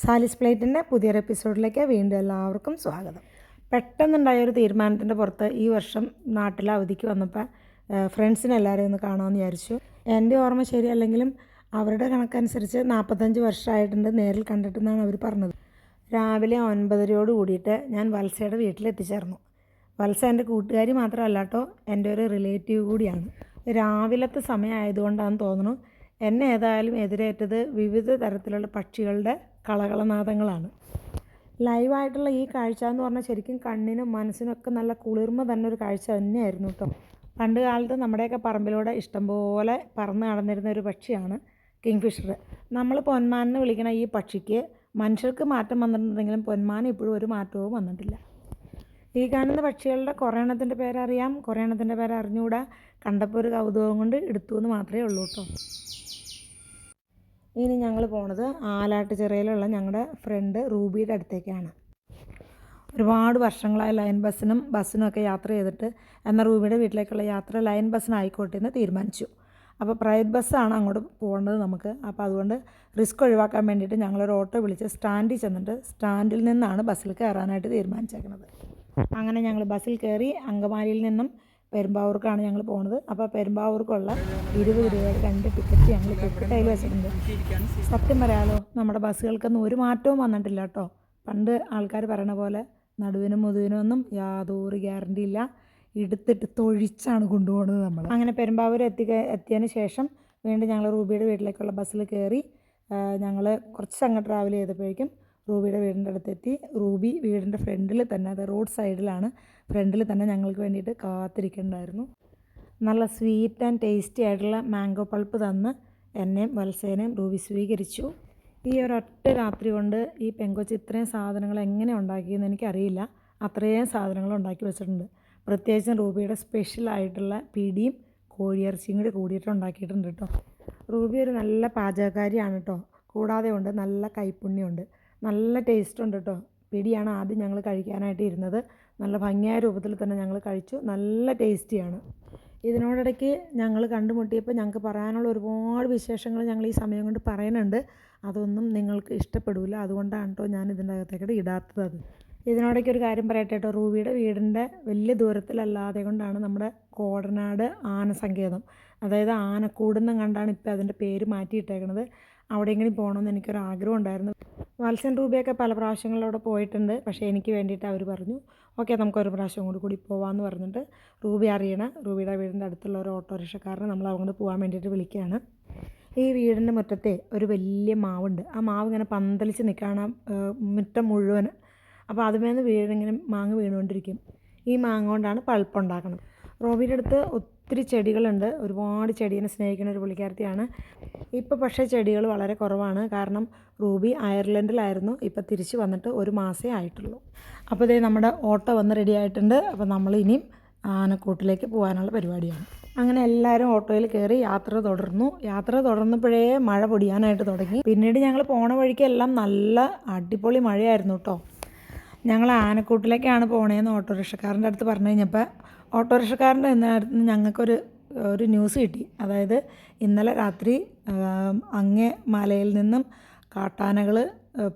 സാലിസ് പ്ലേറ്റിന്റെ പുതിയൊരു എപ്പിസോഡിലേക്ക് വീണ്ടും എല്ലാവർക്കും സ്വാഗതം. പെട്ടെന്നുണ്ടായ ഒരു തീരുമാനത്തിന്റെ പുറത്ത് ഈ വർഷം നാട്ടിൽ അവധിക്ക് വന്നപ്പോൾ ഫ്രണ്ട്സിനെ എല്ലാവരെയും ഒന്ന് കാണാമെന്ന് വിചാരിച്ചു. എന്റെ ഓർമ്മ ശരിയല്ലെങ്കിലും അവരുടെ കണക്കനുസരിച്ച് നാൽപ്പത്തഞ്ച് വർഷമായിട്ടുണ്ട് നേരിൽ കണ്ടിട്ടെന്നാണ് അവർ പറഞ്ഞത്. രാവിലെ ഒൻപതരയോട് കൂടിയിട്ട് ഞാൻ വത്സയുടെ വീട്ടിലെത്തിച്ചേർന്നു വത്സ എന്റെ കൂട്ടുകാരി മാത്രമല്ല കേട്ടോ എന്റെ ഒരു റിലേറ്റീവ് കൂടിയാണ്. രാവിലത്തെ സമയമായതുകൊണ്ടാണെന്ന് തോന്നുന്നു എന്നെ ഏതായാലും എതിരേറ്റത് വിവിധ തരത്തിലുള്ള പക്ഷികളുടെ കളകളനാദങ്ങളാണ്. ലൈവായിട്ടുള്ള ഈ കാഴ്ച എന്ന് പറഞ്ഞാൽ ശരിക്കും കണ്ണിനും മനസ്സിനൊക്കെ നല്ല കുളിർമ തന്നെ ഒരു കാഴ്ച തന്നെയായിരുന്നു കേട്ടോ. പണ്ട് കാലത്ത് നമ്മുടെയൊക്കെ പറമ്പിലൂടെ ഇഷ്ടംപോലെ പറന്ന് നടന്നിരുന്ന ഒരു പക്ഷിയാണ് കിങ് ഫിഷർ നമ്മൾ പൊന്മാനെന്ന് വിളിക്കുന്ന ഈ പക്ഷിക്ക് മനുഷ്യർക്ക് മാറ്റം വന്നിട്ടുണ്ടെങ്കിലും പൊന്മാൻ ഇപ്പോഴും ഒരു മാറ്റവും വന്നിട്ടില്ല. ഈ കാണുന്ന പക്ഷികളുടെ കുറേ എണ്ണത്തിന്റെ പേരറിയാം കുറേ എണ്ണത്തിന്റെ പേര് കണ്ടപ്പോൾ ഒരു കൗതുകം കൊണ്ട് എടുത്തു എന്ന് മാത്രമേ ഉള്ളൂ കേട്ടോ. ഇനി ഞങ്ങൾ പോണത് ആലാട്ടുചിറയിലുള്ള ഞങ്ങളുടെ ഫ്രണ്ട് റൂബിയുടെ അടുത്തേക്കാണ്. ഒരുപാട് വർഷങ്ങളായി ലൈൻ ബസ്സിനും ബസ്സിനും ഒക്കെ യാത്ര ചെയ്തിട്ട് എന്നാൽ റൂബിയുടെ വീട്ടിലേക്കുള്ള യാത്ര ലൈൻ ബസ്സിനായിക്കോട്ടെ എന്ന് തീരുമാനിച്ചു. അപ്പോൾ പ്രൈവറ്റ് ബസ്സാണ് അങ്ങോട്ട് പോകേണ്ടത് നമുക്ക്. അപ്പോൾ അതുകൊണ്ട് റിസ്ക് ഒഴിവാക്കാൻ വേണ്ടിയിട്ട് ഞങ്ങളൊരു ഓട്ടോ വിളിച്ച് സ്റ്റാൻഡിൽ ചെന്നിട്ട് സ്റ്റാൻഡിൽ നിന്നാണ് ബസ്സിൽ കയറാനായിട്ട് തീരുമാനിച്ചേക്കുന്നത് അങ്ങനെ ഞങ്ങൾ ബസ്സിൽ കയറി അങ്കമാലിയിൽ നിന്നും പെരുമ്പാവൂർക്കാണ് ഞങ്ങൾ പോണത്. അപ്പോൾ പെരുമ്പാവൂർക്കുള്ള ഇരുപത് രൂപയുടെ രണ്ട് ടിക്കറ്റ് ഞങ്ങൾ കയ്യിൽ വെച്ചിട്ടുണ്ട്. സത്യം പറയാലോ നമ്മുടെ ബസ്സുകൾക്കൊന്നും ഒരു മാറ്റവും വന്നിട്ടില്ല കേട്ടോ. പണ്ട് ആൾക്കാർ പറയണ പോലെ നടുവിനും മുതുവിനും ഒന്നും യാതൊരു ഗ്യാരണ്ടി ഇല്ല. എടുത്തിട്ട് തൊഴിച്ചാണ് കൊണ്ടുപോകുന്നത് നമ്മൾ അങ്ങനെ പെരുമ്പാവൂർ എത്തി എത്തിയതിന് ശേഷം വീണ്ടും ഞങ്ങൾ റൂബിയുടെ വീട്ടിലേക്കുള്ള ബസ്സിൽ കയറി ഞങ്ങൾ കുറച്ച് അങ്ങ് ട്രാവൽ ചെയ്തപ്പോഴേക്കും റൂബിയുടെ വീടിന്റെ അടുത്തെത്തി റൂബി വീടിന്റെ ഫ്രണ്ടിൽ തന്നെ അത് റോഡ് സൈഡിലാണ് ഫ്രണ്ടിൽ തന്നെ ഞങ്ങൾക്ക് വേണ്ടിയിട്ട് കാത്തിരിക്കേണ്ടായിരുന്നു. നല്ല സ്വീറ്റ് ആൻഡ് ടേസ്റ്റി ആയിട്ടുള്ള മാംഗോ പൾപ്പ് തന്ന് എന്നെയും വത്സേനയും റൂബി സ്വീകരിച്ചു. ഈ ഒരൊറ്റ രാത്രി കൊണ്ട് ഈ പെങ്കൊച്ച് ഇത്രയും സാധനങ്ങൾ എങ്ങനെ ഉണ്ടാക്കിയെന്ന് എനിക്കറിയില്ല. അത്രയും സാധനങ്ങൾ ഉണ്ടാക്കി വെച്ചിട്ടുണ്ട്. പ്രത്യേകിച്ചും റൂബിയുടെ സ്പെഷ്യൽ ആയിട്ടുള്ള പിടിയും കോഴിയിറച്ചിയും കൂടി കൂടിയിട്ട് ഉണ്ടാക്കിയിട്ടുണ്ട് കേട്ടോ. റൂബി ഒരു നല്ല പാചകക്കാരിയാണ് കേട്ടോ. കൂടാതെ ഉണ്ട് നല്ല കൈപ്പുണ്യമുണ്ട്. നല്ല ടേസ്റ്റ് ഉണ്ട് കേട്ടോ പിടിയാണ് ആദ്യം ഞങ്ങൾ കഴിക്കാനായിട്ട് ഇരുന്നത്. നല്ല ഭംഗിയായ രൂപത്തിൽ തന്നെ ഞങ്ങൾ കഴിച്ചു. നല്ല ടേസ്റ്റിയാണ് ഇതിനോടിടയ്ക്ക് ഞങ്ങൾ കണ്ടുമുട്ടിയപ്പോൾ ഞങ്ങൾക്ക് പറയാനുള്ള ഒരുപാട് വിശേഷങ്ങൾ ഞങ്ങൾ ഈ സമയം കൊണ്ട് പറയുന്നുണ്ട്. അതൊന്നും നിങ്ങൾക്ക് ഇഷ്ടപ്പെടില്ല അതുകൊണ്ടാണ് കേട്ടോ ഞാൻ ഇതിന്റെ അകത്തേക്കൂടെ ഇടാത്തത് അത്. ഇതിനോടൊക്കെ ഒരു കാര്യം പറയട്ടെ കേട്ടോ റൂബിയുടെ വീടിന്റെ വലിയ ദൂരത്തിലല്ലാതെ കൊണ്ടാണ് നമ്മുടെ കോടനാട് ആനസങ്കേതം. അതായത് ആനക്കൂടെന്നും കണ്ടാണ് ഇപ്പോൾ അതിന്റെ പേര് മാറ്റിയിട്ടേക്കണത്. അവിടെയെങ്കിലും പോകണമെന്ന് എനിക്കൊരു ആഗ്രഹം ഉണ്ടായിരുന്നു. വത്സൻ റൂബിയൊക്കെ പല പ്രാവശ്യങ്ങളിലൂടെ പോയിട്ടുണ്ട്. പക്ഷേ എനിക്ക് വേണ്ടിയിട്ട് അവർ പറഞ്ഞു ഓക്കെ നമുക്കൊരു പ്രാവശ്യം കൂടി കൂടി പോകാമെന്ന് പറഞ്ഞിട്ട് റൂബി അറിയണ റൂബിയുടെ വീടിന്റെ അടുത്തുള്ള ഒരു ഓട്ടോറിക്ഷക്കാരനെ നമ്മൾ അങ്ങോട്ട് പോകാൻ വേണ്ടിയിട്ട് വിളിക്കുകയാണ്. ഈ വീടിന്റെ മുറ്റത്തെ ഒരു വലിയ മാവുണ്ട്. ആ മാവ് ഇങ്ങനെ പന്തലിച്ച് നിൽക്കുകയാണ് മുറ്റം മുഴുവൻ. അപ്പോൾ അതുമേന്ന് വീടിങ്ങനെ മാങ്ങ വീണുകൊണ്ടിരിക്കും. ഈ മാങ്ങ കൊണ്ടാണ് പൾപ്പ് ഉണ്ടാക്കുന്നത് റോബിയുടെ അടുത്ത് ഒത്തിരി ചെടികളുണ്ട്. ഒരുപാട് ചെടീനെ സ്നേഹിക്കുന്ന ഒരു പുള്ളിക്കാരത്തിയാണ്. ഇപ്പോൾ പക്ഷേ ചെടികൾ വളരെ കുറവാണ്. കാരണം റൂബി അയർലൻഡിലായിരുന്നു. ഇപ്പോൾ തിരിച്ച് വന്നിട്ട് ഒരു മാസേ ആയിട്ടുള്ളൂ. അപ്പോൾ ഇതേ നമ്മുടെ ഓട്ടോ വന്ന് റെഡി ആയിട്ടുണ്ട്. അപ്പോൾ നമ്മൾ ഇനിയും ആനക്കൂട്ടിലേക്ക് പോകാനുള്ള പരിപാടിയാണ്. അങ്ങനെ എല്ലാവരും ഓട്ടോയിൽ കയറി യാത്ര തുടർന്നു. യാത്ര തുടർന്നപ്പോഴേ മഴ പൊടിയാനായിട്ട് തുടങ്ങി. പിന്നീട് ഞങ്ങൾ പോണ വഴിക്ക് എല്ലാം നല്ല അടിപൊളി മഴയായിരുന്നു കേട്ടോ. ഞങ്ങൾ ആനക്കൂട്ടിലേക്കാണ് പോണേന്ന് ഓട്ടോറിക്ഷക്കാരന്റെ അടുത്ത് പറഞ്ഞു കഴിഞ്ഞപ്പോൾ ഓട്ടോറിക്ഷക്കാരന്റെ അടുത്ത് ഞങ്ങൾക്കൊരു ഒരു ന്യൂസ് കിട്ടി. അതായത് ഇന്നലെ രാത്രി അങ്ങേ മലയിൽ നിന്നും കാട്ടാനകൾ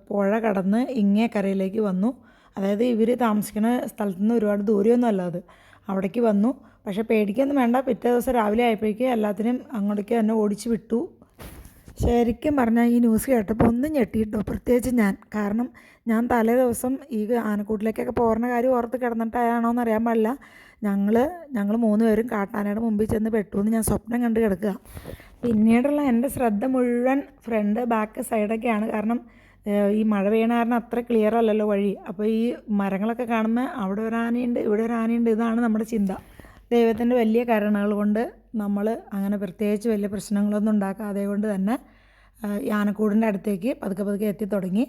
പുഴ കടന്ന് ഇങ്ങേ കരയിലേക്ക് വന്നു. അതായത് ഇവർ താമസിക്കുന്ന സ്ഥലത്തു നിന്ന് ഒരുപാട് ദൂരമൊന്നും അല്ല അത്. അവിടേക്ക് വന്നു. പക്ഷേ പേടിക്കൊന്നും വേണ്ട. പിറ്റേ ദിവസം രാവിലെ ആയപ്പോഴേക്കും എല്ലാത്തിനും അങ്ങോട്ടേക്ക് തന്നെ ഓടിച്ച് വിട്ടു. ശരിക്കും പറഞ്ഞാൽ ഈ ന്യൂസ് കേട്ടപ്പോൾ ഒന്നും ഞെട്ടിയിട്ടോ പ്രത്യേകിച്ച് ഞാൻ. കാരണം ഞാൻ തലേ ദിവസം ഈ ആനക്കൂട്ടിലേക്കൊക്കെ പോകുന്ന കാര്യം ഓർത്ത് കിടന്നിട്ടാണോ എന്ന് അറിയാൻ പാടില്ല. ഞങ്ങൾ ഞങ്ങൾ മൂന്ന് പേരും കാട്ടാനയുടെ മുമ്പിൽ ചെന്ന് പെട്ടു എന്ന് ഞാൻ സ്വപ്നം കണ്ട് കിടക്കുക. പിന്നീടുള്ള എന്റെ ശ്രദ്ധ മുഴുവൻ ഫ്രണ്ട് ബാക്ക് സൈഡൊക്കെയാണ്. കാരണം ഈ മഴ പെയ്യണ കാരണം അത്ര ക്ലിയർ അല്ലല്ലോ വഴി. അപ്പോൾ ഈ മരങ്ങളൊക്കെ കാണുമ്പോൾ അവിടെ ഒരു ആനയുണ്ട് ഇവിടെ ഒരു ആനയുണ്ട് ഇതാണ് നമ്മുടെ ചിന്ത. ദൈവത്തിന്റെ വലിയ കരുണകൾ കൊണ്ട് നമ്മൾ അങ്ങനെ പ്രത്യേകിച്ച് വലിയ പ്രശ്നങ്ങളൊന്നും ഉണ്ടാക്കാതെ കൊണ്ട് തന്നെ ആനക്കൂടിന്റെ അടുത്തേക്ക് പതുക്കെ പതുക്കെ എത്തി തുടങ്ങി.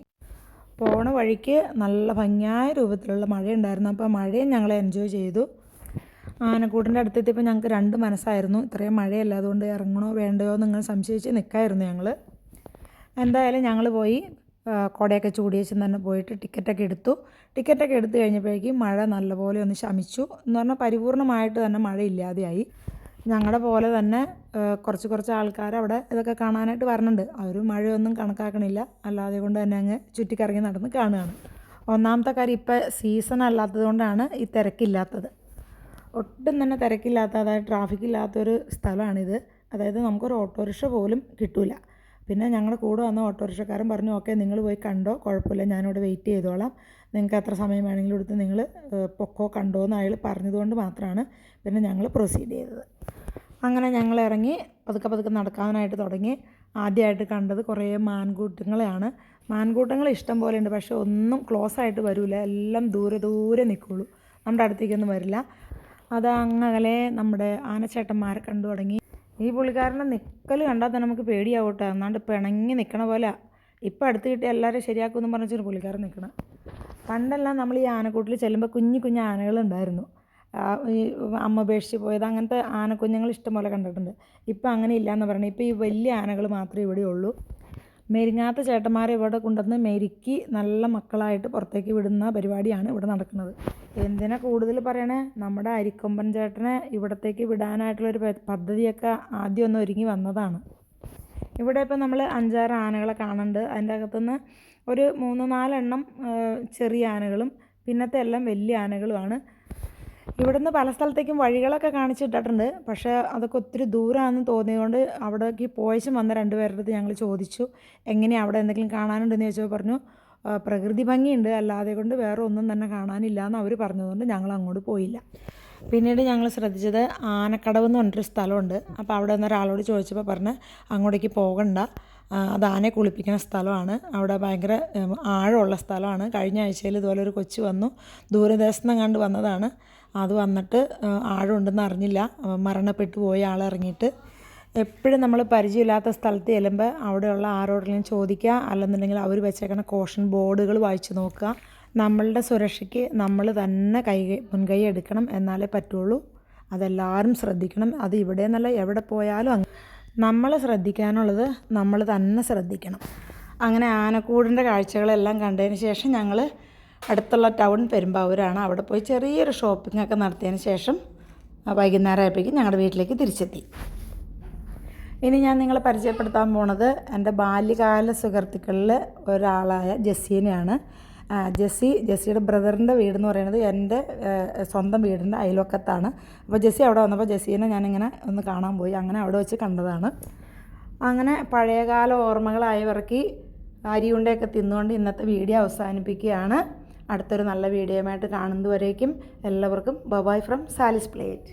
പോണ വഴിക്ക് നല്ല ഭംഗിയായ രൂപത്തിലുള്ള മഴയുണ്ടായിരുന്നു. അപ്പോൾ മഴയും ഞങ്ങൾ എൻജോയ് ചെയ്തു. ആനക്കൂടിന്റെ അടുത്തെത്തിയപ്പോൾ ഞങ്ങൾക്ക് രണ്ട് മനസ്സായിരുന്നു. ഇത്രയും മഴയല്ല അതുകൊണ്ട് ഇറങ്ങണോ വേണ്ടയോ നിങ്ങൾ സംശയിച്ച് നിൽക്കായിരുന്നു ഞങ്ങൾ എന്തായാലും ഞങ്ങൾ പോയി കുടയൊക്കെ ചൂടിയേച്ചും തന്നെ പോയിട്ട് ടിക്കറ്റൊക്കെ എടുത്തു. ടിക്കറ്റൊക്കെ എടുത്തു കഴിഞ്ഞപ്പോഴേക്കും മഴ നല്ലപോലെ ഒന്ന് ശമിച്ചു. എന്ന് പറഞ്ഞാൽ പരിപൂർണമായിട്ട് തന്നെ മഴ ഇല്ലാതെയായി ഞങ്ങളുടെ പോലെ തന്നെ കുറച്ച് കുറച്ച് ആൾക്കാർ അവിടെ ഇതൊക്കെ കാണാനായിട്ട് വരുന്നുണ്ട്. അവർ മഴയൊന്നും കണക്കാക്കണില്ല. അല്ലാതെ കൊണ്ട് തന്നെ അങ്ങ് ചുറ്റിക്കറങ്ങി നടന്ന് കാണുകയാണ് ഒന്നാമത്തെ കാര്യം ഇപ്പം സീസൺ അല്ലാത്തത് കൊണ്ടാണ് ഈ തിരക്കില്ലാത്തത്. ഒട്ടും തന്നെ തിരക്കില്ലാത്ത അതായത് ട്രാഫിക് ഇല്ലാത്തൊരു സ്ഥലമാണിത്. അതായത് നമുക്കൊരു ഓട്ടോറിക്ഷ പോലും കിട്ടൂല. പിന്നെ ഞങ്ങളുടെ കൂടെ വന്ന ഓട്ടോറിക്ഷക്കാരൻ പറഞ്ഞു ഓക്കെ നിങ്ങൾ പോയി കണ്ടോ? കുഴപ്പമില്ല ഞാനിവിടെ വെയിറ്റ് ചെയ്തോളാം. നിങ്ങൾക്ക് എത്ര സമയം വേണമെങ്കിലും എടുത്ത് നിങ്ങൾ പൊക്കോ കണ്ടോ എന്ന് അയാൾ പറഞ്ഞതുകൊണ്ട് മാത്രമാണ് പിന്നെ ഞങ്ങൾ പ്രൊസീഡ് ചെയ്തത്. അങ്ങനെ ഞങ്ങൾ ഇറങ്ങി പതുക്കെ പതുക്കെ നടക്കാനായിട്ട് തുടങ്ങി. ആദ്യമായിട്ട് കണ്ടത് കുറേ മാൻകൂട്ടങ്ങളെയാണ്. മാൻകൂട്ടങ്ങൾ ഇഷ്ടം പോലെ ഉണ്ട് പക്ഷേ ഒന്നും ക്ലോസ് ആയിട്ട് വരില്ല എല്ലാം ദൂരെ ദൂരെ നിൽക്കുള്ളൂ. നമ്മുടെ അടുത്തേക്കൊന്നും വരില്ല. അത് അങ്ങകലെ നമ്മുടെ ആനച്ചേട്ടന്മാരെ കണ്ടു തുടങ്ങി. ഈ പുള്ളിക്കാരന്റെ നിൽക്കൽ കണ്ടാൽ തന്നെ നമുക്ക് പേടിയാവട്ടെ. എന്നാണ്ട് പിണങ്ങി നിൽക്കണ പോലെ. ഇപ്പം അടുത്ത് കിട്ടി എല്ലാവരും ശരിയാക്കുമെന്ന് പറഞ്ഞിട്ട് പുള്ളിക്കാരൻ നിൽക്കണം. പണ്ടെല്ലാം നമ്മൾ ഈ ആനക്കൂട്ടിൽ ചെല്ലുമ്പോൾ കുഞ്ഞു കുഞ്ഞു ആനകളുണ്ടായിരുന്നു. ഈ അമ്മ ഉപേക്ഷിച്ച് പോയത് അങ്ങനത്തെ ആനക്കുഞ്ഞുങ്ങൾ ഇഷ്ടംപോലെ കണ്ടിട്ടുണ്ട്. ഇപ്പം അങ്ങനെ ഇല്ല എന്ന് പറയുന്നത് ഇപ്പം ഈ വലിയ ആനകൾ മാത്രമേ ഇവിടെ ഉള്ളൂ. മെരിങ്ങാത്ത ചേട്ടന്മാരെ ഇവിടെ കൊണ്ടുവന്ന് മെരുക്കി നല്ല മക്കളായിട്ട് പുറത്തേക്ക് വിടുന്ന പരിപാടിയാണ് ഇവിടെ നടക്കുന്നത്. എന്തിനാ കൂടുതൽ പറയണേ? നമ്മുടെ അരിക്കൊമ്പൻ ചേട്ടനെ ഇവിടത്തേക്ക് വിടാനായിട്ടുള്ളൊരു പദ്ധതിയൊക്കെ ആദ്യം ഒന്ന് ഒരുങ്ങി വന്നതാണ്. ഇവിടെ ഇപ്പം നമ്മൾ അഞ്ചാറ് ആനകളെ കാണുന്നുണ്ട്. അതിന്റെ അകത്തുനിന്ന് ഒരു മൂന്ന് നാലെണ്ണം ചെറിയ ആനകളും പിന്നത്തെ എല്ലാം വലിയ ആനകളുമാണ്. ഇവിടുന്ന് പല സ്ഥലത്തേക്കും വഴികളൊക്കെ കാണിച്ചിട്ടിട്ടുണ്ട്. പക്ഷേ അതൊക്കെ ഒത്തിരി ദൂരമാണെന്ന് തോന്നിയതുകൊണ്ട് അവിടേക്ക് പോയശം വന്ന രണ്ടുപേരുടെ ഞങ്ങൾ ചോദിച്ചു എങ്ങനെയാണ് അവിടെ എന്തെങ്കിലും കാണാനുണ്ടെന്ന്? ചോദിച്ചപ്പോൾ പറഞ്ഞു "ആ, പ്രകൃതി ഭംഗിയുണ്ട്. അല്ലാതെ കൊണ്ട് വേറെ ഒന്നും തന്നെ കാണാനില്ല എന്ന് അവർ പറഞ്ഞതുകൊണ്ട് ഞങ്ങൾ അങ്ങോട്ട് പോയില്ല. പിന്നീട് ഞങ്ങൾ ശ്രദ്ധിച്ചത് ആനക്കടവ് എന്ന് പറഞ്ഞിട്ടൊരു സ്ഥലമുണ്ട്. അപ്പോൾ അവിടെ നിന്ന് ഒരാളോട് ചോദിച്ചപ്പോൾ പറഞ്ഞ് അങ്ങോട്ടേക്ക് പോകണ്ട. അത് ആനയെ കുളിപ്പിക്കുന്ന സ്ഥലമാണ്. അവിടെ ഭയങ്കര ആഴമുള്ള സ്ഥലമാണ്. കഴിഞ്ഞ ആഴ്ചയിൽ ഇതുപോലെ ഒരു കൊച്ചു വന്നു. നിന്ന് കണ്ട് വന്നതാണ്. അത് വന്നിട്ട് ആഴമുണ്ടെന്ന് അറിഞ്ഞില്ല. മരണപ്പെട്ടു പോയ ആളിറങ്ങിയിട്ട് എപ്പോഴും നമ്മൾ പരിചയമില്ലാത്ത സ്ഥലത്ത് ചെല്ലുമ്പോൾ അവിടെയുള്ള ആരോടെങ്കിലും ചോദിക്കുക അല്ലെന്നുണ്ടെങ്കിൽ അവർ വെച്ചേക്കുന്ന കോഷൻ ബോർഡുകൾ വായിച്ചു നോക്കുക. നമ്മളുടെ സുരക്ഷയ്ക്ക് നമ്മൾ തന്നെ കൈ മുൻകൈ എടുക്കണം എന്നാലേ പറ്റുള്ളൂ. അതെല്ലാവരും ശ്രദ്ധിക്കണം. അത് ഇവിടെ നിന്നല്ല എവിടെ പോയാലും നമ്മൾ ശ്രദ്ധിക്കാനുള്ളത് നമ്മൾ തന്നെ ശ്രദ്ധിക്കണം. അങ്ങനെ ആനക്കൂടിന്റെ കാഴ്ചകളെല്ലാം കണ്ടതിന് ശേഷം ഞങ്ങൾ അടുത്തുള്ള ടൗൺ പെരുമ്പാവൂരാണ്. അവിടെ പോയി ചെറിയൊരു ഷോപ്പിംഗ് ഒക്കെ നടത്തിയതിന് ശേഷം വൈകുന്നേരം ആയപ്പോഴേക്കും ഞങ്ങളുടെ വീട്ടിലേക്ക് തിരിച്ചെത്തി. ഇനി ഞാൻ നിങ്ങളെ പരിചയപ്പെടുത്താൻ പോണത് എന്റെ ബാല്യകാല സുഹൃത്തുക്കളിൽ ഒരാളായ ജെസ്സിനെയാണ്. ജെസ്സി ജെസ്സിയുടെ ബ്രദറിന്റെ വീടെന്ന് പറയുന്നത് എന്റെ സ്വന്തം വീടിന്റെ അയൽവക്കത്താണ്. അപ്പോൾ ജെസ്സി അവിടെ വന്നപ്പോൾ ജെസ്സിനെ ഞാനിങ്ങനെ ഒന്ന് കാണാൻ പോയി. അങ്ങനെ അവിടെ വെച്ച് കണ്ടതാണ്. അങ്ങനെ പഴയകാല ഓർമ്മകളായവർക്ക് അരിയുണ്ടയൊക്കെ തിന്നുകൊണ്ട് ഇന്നത്തെ വീഡിയോ അവസാനിപ്പിക്കുകയാണ്. അടുത്തൊരു നല്ല വീഡിയോയുമായിട്ട് കാണുന്നതുവരേക്കും എല്ലാവർക്കും ബബായ് ഫ്രം സാലിസ് പ്ലേറ്റ്.